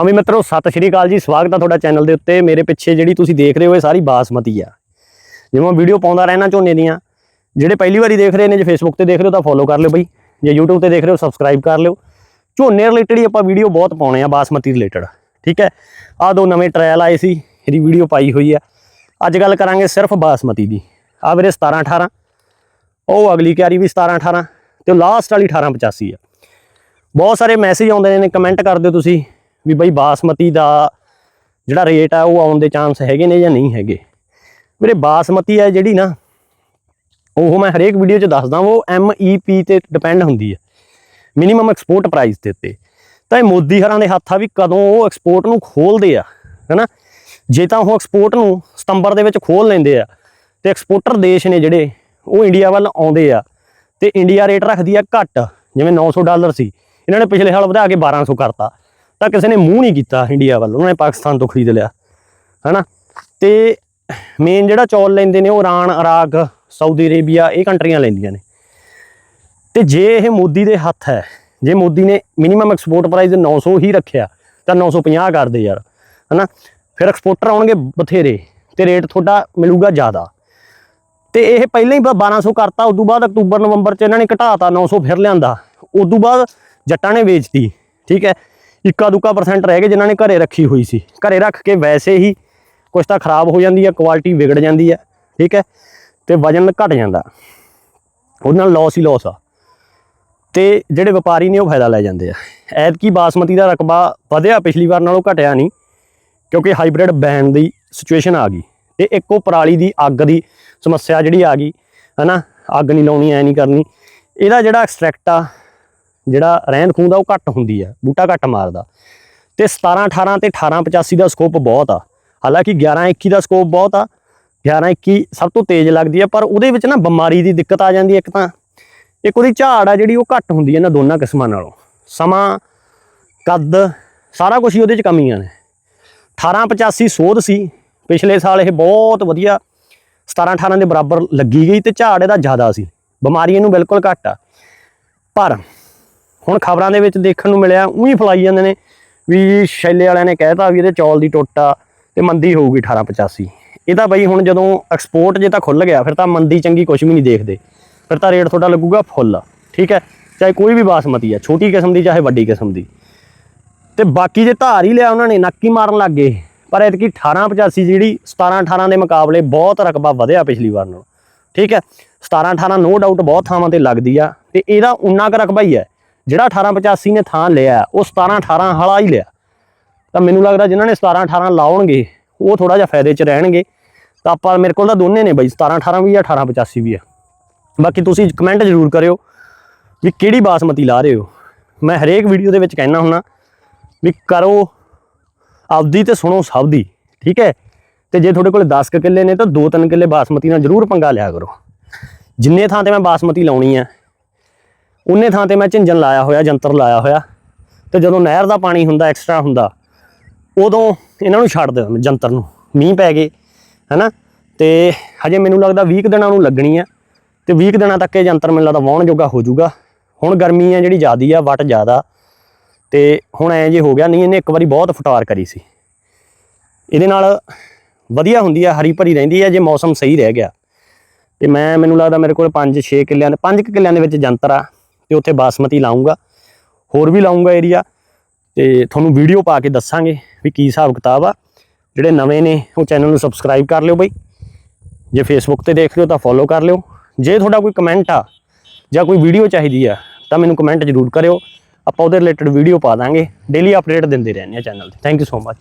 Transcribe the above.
ਅਮੀ ਮਿੱਤਰੋ, ਸਤਿ ਸ਼੍ਰੀ ਅਕਾਲ ਜੀ। ਸਵਾਗਤ ਆ ਤੁਹਾਡਾ ਚੈਨਲ ਦੇ ਉੱਤੇ। ਮੇਰੇ ਪਿੱਛੇ ਜਿਹੜੀ ਤੁਸੀਂ ਦੇਖ ਰਹੇ ਹੋ, ਇਹ ਸਾਰੀ ਬਾਸਮਤੀ ਆ। ਜਿਵੇਂ ਵੀਡੀਓ ਪਾਉਂਦਾ ਰਹਿਣਾ ਝੋਨੇ ਦੀਆਂ, ਜਿਹੜੇ ਪਹਿਲੀ ਵਾਰੀ ਦੇਖ ਰਹੇ ਨੇ, ਜੇ ਫੇਸਬੁੱਕ ਤੇ ਦੇਖ ਰਹੇ ਹੋ ਤਾਂ ਫੋਲੋ ਕਰ ਲਿਓ ਬਈ। ਜੇ YouTube ਤੇ ਦੇਖ ਰਹੇ ਹੋ ਸਬਸਕ੍ਰਾਈਬ ਕਰ ਲਿਓ। ਝੋਨੇ ਰਿਲੇਟਡ ਹੀ ਆਪਾਂ ਵੀਡੀਓ ਬਹੁਤ ਪਾਉਣੇ ਆ, ਬਾਸਮਤੀ ਰਿਲੇਟਡ ਠੀਕ ਹੈ? ਆ ਦੋ ਨਵੇਂ ਟ੍ਰਾਇਲ ਆਏ ਸੀ, ਇਹਦੀ ਵੀਡੀਓ ਪਾਈ ਹੋਈ ਆ। ਅੱਜ ਗੱਲ ਕਰਾਂਗੇ ਸਿਰਫ ਬਾਸਮਤੀ ਦੀ। ਆ ਵੀਰੇ 17 18 ਉਹ ਅਗਲੀ ਕਿਆਰੀ ਵੀ 17 18 ਤੇ ਲਾਸਟ ਵਾਲੀ 18 85 ਆ। ਬਹੁਤ ਸਾਰੇ ਮੈਸੇਜ ਆਉਂਦੇ ਨੇ ਕਮੈਂਟ ਕਰਦੇ ਹੋ ਤੁਸੀਂ। ਵੀ ਬਈ ਬਾਸਮਤੀ ਦਾ ਜਿਹੜਾ ਰੇਟ ਆ, ਉਹ ਆਉਣ ਦੇ ਚਾਂਸ ਹੈਗੇ ਨੇ ਜਾਂ ਨਹੀਂ ਹੈਗੇ। ਵੀਰੇ, ਬਾਸਮਤੀ ਹੈ ਜਿਹੜੀ ਨਾ, ਉਹ ਮੈਂ ਹਰੇਕ ਵੀਡੀਓ 'ਚ ਦੱਸਦਾ ਉਹ ਪੀ ਤੇ ਡਿਪੈਂਡ ਹੁੰਦੀ ਹੈ ਮਿਨੀਮਮ ਐਕਸਪੋਰਟ ਪ੍ਰਾਈਸ ਦੇ ਉੱਤੇ। ਤਾਂ ਇਹ ਮੋਦੀ ਹਰਾਂ ਦੇ ਹੱਥ ਆ ਵੀ ਕਦੋਂ ਉਹ ਐਕਸਪੋਰਟ ਨੂੰ ਖੋਲਦੇ ਆ, ਹੈਨਾ? ਜੇ ਤਾਂ ਉਹ ਐਕਸਪੋਰਟ ਨੂੰ ਸਤੰਬਰ ਦੇ ਵਿੱਚ ਖੋਲ ਲੈਂਦੇ ਆ, ਤੇ ਐਕਸਪੋਰਟਰ ਦੇਸ਼ ਨੇ ਜਿਹੜੇ, ਉਹ ਇੰਡੀਆ ਵੱਲ ਆਉਂਦੇ ਆ, ਤੇ ਇੰਡੀਆ ਰੇਟ ਰੱਖਦੀ ਆ ਘੱਟ, ਜਿਵੇਂ 900 ਡਾਲਰ ਸੀ। ਇਹਨਾਂ ਨੇ ਪਿਛਲੇ ਸਾਲ ਵਧਾ ਕੇ 1200 ਕਰਤਾ। ਤਾਂ ਕਿਸੇ ਨੇ ਮੂੰਹ ਨਹੀਂ ਕੀਤਾ ਇੰਡੀਆ ਵੱਲ, ਉਹਨਾਂ ਨੇ ਪਾਕਿਸਤਾਨ ਤੋਂ ਖਰੀਦ ਲਿਆ, ਹੈਨਾ? ਤੇ ਮੇਨ ਜਿਹੜਾ ਚੌਲ ਲੈਂਦੇ ਨੇ ਉਹ ਇਰਾਨ, ਇਰਾਕ, ਸਾਊਦੀ ਅਰੇਬੀਆ, ਇਹ ਕੰਟਰੀਆਂ ਲੈਂਦੀਆਂ ਨੇ। ਤੇ ਜੇ ਇਹ ਮੋਦੀ ਦੇ ਹੱਥ ਹੈ, ਜੇ ਮੋਦੀ ਨੇ ਮਿਨੀਮਮ ਐਕਸਪੋਰਟ ਪ੍ਰਾਈਸ 900 ਹੀ ਰੱਖਿਆ, ਤਾਂ 950 ਕਰਦੇ ਯਾਰ, ਹਨਾ? ਫਿਰ ਐਕਸਪੋਰਟਰ ਆਉਣਗੇ ਬਥੇਰੇ, ਤੇ ਰੇਟ ਤੁਹਾਡਾ ਮਿਲੂਗਾ ਜ਼ਿਆਦਾ। ਤੇ ਇਹ ਪਹਿਲਾਂ ਹੀ 1200 ਕਰਤਾ, ਉਦੋਂ ਬਾਅਦ ਅਕਤੂਬਰ, ਨਵੰਬਰ ਚ ਇਹਨਾਂ ਨੇ ਘਟਾਤਾ 900 ਫਿਰ ਲਿਆਂਦਾ। ਉਦੋਂ ਬਾਅਦ ਜੱਟਾਂ ਨੇ ਵੇਚਤੀ, ਠੀਕ ਹੈ? ਇੱਕਾ ਦੁੱਕਾ ਪਰਸੈਂਟ ਰਹਿ ਗਏ ਜਿਨ੍ਹਾਂ ਨੇ ਘਰੇ ਰੱਖੀ ਹੋਈ ਸੀ। ਘਰੇ ਰੱਖ ਕੇ ਵੈਸੇ ਹੀ ਕੁਝ ਤਾਂ ਖਰਾਬ ਹੋ ਜਾਂਦੀ ਹੈ ਕੁਆਲਿਟੀ ਵਿਗੜ ਜਾਂਦੀ ਹੈ, ਠੀਕ ਹੈ? ਤੇ ਵਜਨ ਘਟ ਜਾਂਦਾ। ਉਹਦੇ ਨਾਲ ਲਾਸ ਹੀ ਲਾਸ ਆ। ਤੇ ਜਿਹੜੇ ਵਪਾਰੀ ਨੇ ਉਹ ਫਾਇਦਾ ਲੈ ਜਾਂਦੇ ਆ। ਐਤਕੀ ਬਾਸਮਤੀ ਦਾ ਰਕਬਾ ਵਧਿਆ, ਪਿਛਲੀ ਵਾਰ ਨਾਲੋਂ ਘਟਿਆ ਨਹੀਂ, ਕਿਉਂਕਿ ਹਾਈਬ੍ਰਿਡ ਬੈਨ ਦੀ ਸਿਚੁਏਸ਼ਨ ਆ ਗਈ। ਤੇ ਇੱਕੋ ਪਰਾਲੀ ਦੀ ਅੱਗ ਦੀ ਸਮੱਸਿਆ ਜਿਹੜੀ ਆ ਗਈ, ਹਨਾ? ਅੱਗ ਨਹੀਂ ਲਾਉਣੀ, ਐ ਨਹੀਂ ਕਰਨੀ। ਇਹਦਾ ਜਿਹੜਾ ਐਕਸਟ੍ਰੈਕਟ ਆ ਜਿਹੜਾ ਰਹਿੰਦ ਖੂੰਦ ਆ, ਉਹ ਘੱਟ ਹੁੰਦੀ ਆ, ਬੂਟਾ ਘੱਟ ਮਾਰਦਾ। ਤੇ 17 18 ਤੇ 18 85 ਦਾ ਸਕੋਪ ਬਹੁਤ ਆ। ਹਾਲਾਂਕਿ 11 21 ਦਾ ਸਕੋਪ ਬਹੁਤ ਆ। 11 21 ਸਭ ਤੋਂ ਤੇਜ਼ ਲੱਗਦੀ ਆ, ਪਰ ਉਹਦੇ ਵਿੱਚ ਨਾ ਬਿਮਾਰੀ ਦੀ ਦਿੱਕਤ ਆ ਜਾਂਦੀ ਇੱਕ ਤਾਂ। ਇੱਕ ਉਹਦੀ ਝਾੜ ਆ ਜਿਹੜੀ ਉਹ ਘੱਟ ਹੁੰਦੀ ਹੈ ਨਾ ਦੋਨਾਂ ਕਿਸਮਾਂ ਨਾਲੋਂ। ਸਮਾਂ, ਕੱਦ, ਸਾਰਾ ਕੁਝ ਹੀ ਉਹਦੇ 'ਚ ਕਮੀਆਂ ਨੇ। 1885 ਸੋਧ ਸੀ। ਪਿਛਲੇ ਸਾਲ ਇਹ ਬਹੁਤ ਵਧੀਆ 17 18 ਦੇ ਬਰਾਬਰ ਲੱਗੀ ਗਈ ਤੇ ਝਾੜ ਇਹਦਾ ਜ਼ਿਆਦਾ ਸੀ। ਬਿਮਾਰੀ ਇਹਨੂੰ ਬਿਲਕੁਲ ਘੱਟ ਆ। ਪਰ ਹੁਣ ਖਬਰਾਂ ਦੇ ਵਿੱਚ ਦੇਖਣ ਨੂੰ ਮਿਲਿਆ, ਉਹੀ ਫਲਾਈ ਜਾਂਦੇ ਨੇ ਵੀ ਸ਼ੈਲੇ ਵਾਲਿਆਂ ਨੇ ਕਹਿਤਾ ਵੀ ਇਹਦੇ ਚੌਲ ਦੀ ਟੁੱਟ ਆ ਤੇ ਮੰਦੀ ਹੋਊਗੀ 1885 ਇਹ ਤਾਂ ਬਈ ਹੁਣ ਜਦੋਂ ਐਕਸਪੋਰਟ ਜੇ ਤਾਂ ਖੁੱਲ ਗਿਆ, ਫਿਰ ਤਾਂ ਮੰਦੀ ਚੰਗੀ ਕੁਝ ਵੀ ਨਹੀਂ ਦੇਖਦੇ। ਫਿਰ ਤਾਂ ਰੇਟ ਤੁਹਾਡਾ ਲੱਗੂਗਾ ਫੁੱਲ ਠੀਕ ਹੈ? ਚਾਹੇ ਕੋਈ ਵੀ ਬਾਸਮਤੀ ਆ, ਛੋਟੀ ਕਿਸਮ ਦੀ ਚਾਹੇ ਵੱਡੀ ਕਿਸਮ ਦੀ। ਤੇ ਬਾਕੀ ਜੇ ਧਾਰ ਹੀ ਲਿਆ ਉਹਨਾਂ ਨੇ, ਨੱਕੀ ਮਾਰਨ ਲੱਗ ਗਏ। ਪਰ ਐਤਕੀ 1885 ਜਿਹੜੀ 17 18 ਦੇ ਮੁਕਾਬਲੇ ਬਹੁਤ ਰਕਬਾ ਵਧਿਆ ਪਿਛਲੀ ਵਾਰ ਨਾਲੋਂ, ਠੀਕ ਹੈ? 17 18 ਨੋ ਡਾਊਟ ਬਹੁਤ ਥਾਵਾਂ ਤੇ ਲੱਗਦੀ ਆ, ਤੇ ਇਹਦਾ ਉਨਾ ਕੁ ਰਕਬਾ ਹੀ ਹੈ। ਜਿਹੜਾ 1885 ਨੇ ਥਾਂ ਲਿਆ, ਉਹ 17 18 ਵਾਲਾ ਹੀ ਲਿਆ। ਤਾਂ ਮੈਨੂੰ ਲੱਗਦਾ ਜਿਨ੍ਹਾਂ ਨੇ 17 18 ਲਾਉਣਗੇ, ਉਹ ਥੋੜਾ ਜਿਹਾ ਫਾਇਦੇ 'ਚ ਰਹਿਣਗੇ। ਤਾਂ ਆਪਾਂ ਮੇਰੇ ਕੋਲ ਤਾਂ ਦੋਨੇ ਨੇ ਬਈ 17 18 ਵੀ ਆ 18 85 ਵੀ ਆ। ਬਾਕੀ ਤੁਸੀਂ ਕਮੈਂਟ ਜ਼ਰੂਰ ਕਰਿਓ ਵੀ ਕਿਹੜੀ ਬਾਸਮਤੀ ਲਾ ਰਹੇ ਹੋ। ਮੈਂ ਹਰੇਕ ਵੀਡੀਓ ਦੇ ਵਿੱਚ ਕਹਿਣਾ ਹੁੰਨਾ ਵੀ ਕਰੋ ਆਪਦੀ ਤੇ ਸੁਣੋ ਸਭ ਦੀ, ਠੀਕ ਹੈ? ਤੇ ਜੇ ਤੁਹਾਡੇ ਕੋਲ 10 ਕੁ ਕਿੱਲੇ ਨੇ ਤਾਂ 2-3 ਕਿੱਲੇ ਬਾਸਮਤੀ ਨਾਲ ਜ਼ਰੂਰ ਪੰਗਾ ਲਿਆ ਕਰੋ। ਜਿੰਨੇ ਥਾਂ ਤੇ ਮੈਂ ਬਾਸਮਤੀ ਲਾਉਣੀ ਆ ਉਹਨੇ ਥਾਂ ਤੇ ਮੈਂ ਝਿੰਜਨ ਲਾਇਆ ਹੋਇਆ, ਜੰਤਰ ਲਾਇਆ ਹੋਇਆ। ਤੇ ਜਦੋਂ ਨਹਿਰ ਦਾ ਪਾਣੀ ਹੁੰਦਾ ਐਕਸਟਰਾ ਹੁੰਦਾ, ਉਦੋਂ ਇਹਨਾਂ ਨੂੰ ਛੱਡ ਦਿਓ, ਜੰਤਰ ਨੂੰ। ਮੀਂਹ ਪੈ ਗਏ, ਹੈਨਾ? ਤੇ ਹਜੇ ਮੈਨੂੰ ਲੱਗਦਾ 20 ਕੁ ਦਿਨਾਂ ਨੂੰ ਲੱਗਣੀ ਆ। ਤੇ 20 ਕੁ ਦਿਨਾਂ ਤੱਕ ਇਹ ਜੰਤਰ ਮੈਨੂੰ ਲੱਗਦਾ ਵਾਹਣ ਜੋਗਾ ਹੋ ਜਾਊਗਾ। ਹੁਣ ਗਰਮੀ ਆ ਜਿਹੜੀ ਜ਼ਿਆਦੀ ਆ, ਵਟ ਜ਼ਿਆਦਾ। ਤੇ ਹੁਣ ਐ ਜੇ ਹੋ ਗਿਆ, ਨਹੀਂ, ਇਹਨੇ ਇੱਕ ਵਾਰੀ ਬਹੁਤ ਫਟਾਰ ਕਰੀ ਸੀ। ਇਹਦੇ ਨਾਲ ਵਧੀਆ ਹੁੰਦੀ ਆ, ਹਰੀ ਭਰੀ ਰਹਿੰਦੀ ਆ, ਜੇ ਮੌਸਮ ਸਹੀ ਰਹਿ ਗਿਆ। ਤੇ ਮੈਂ, ਮੈਨੂੰ ਲੱਗਦਾ ਮੇਰੇ ਕੋਲ 5-6 ਕਿੱਲਿਆਂ ਦੇ 5 ਕਿੱਲਿਆਂ ਦੇ ਵਿੱਚ ਜੰਤਰ ਆ। ਤੇ ਉੱਥੇ ਬਾਸਮਤੀ ਲਾਉਂਗਾ। ਹੋਰ ਵੀ ਲਾਉਂਗਾ ਏਰੀਆ ਤੇ ਤੁਹਾਨੂੰ ਵੀਡੀਓ ਪਾ ਕੇ ਦੱਸਾਂਗੇ ਵੀ ਕੀ ਹਿਸਾਬ ਕਿਤਾਬ ਆ। ਜਿਹੜੇ ਨਵੇਂ ਨੇ, ਉਹ ਚੈਨਲ ਨੂੰ ਸਬਸਕ੍ਰਾਈਬ ਕਰ ਲਿਓ ਬਈ। ਜੇ ਫੇਸਬੁੱਕ ਤੇ ਦੇਖ ਰਹੇ ਹੋ ਤਾਂ ਫੋਲੋ ਕਰ ਲਿਓ। ਜੇ ਤੁਹਾਡਾ ਕੋਈ ਕਮੈਂਟ ਆ ਜਾਂ ਕੋਈ ਵੀਡੀਓ ਚਾਹੀਦੀ ਆ, ਤਾਂ ਮੈਨੂੰ ਕਮੈਂਟ ਜ਼ਰੂਰ ਕਰਿਓ। ਆਪਾਂ ਉਹਦੇ ਰਿਲੇਟਡ ਵੀਡੀਓ ਪਾ ਦਾਂਗੇ। ਡੇਲੀ ਅਪਡੇਟ ਦਿੰਦੇ ਰਹਿੰਦੇ ਆ ਚੈਨਲ ਤੇ। Thank you so much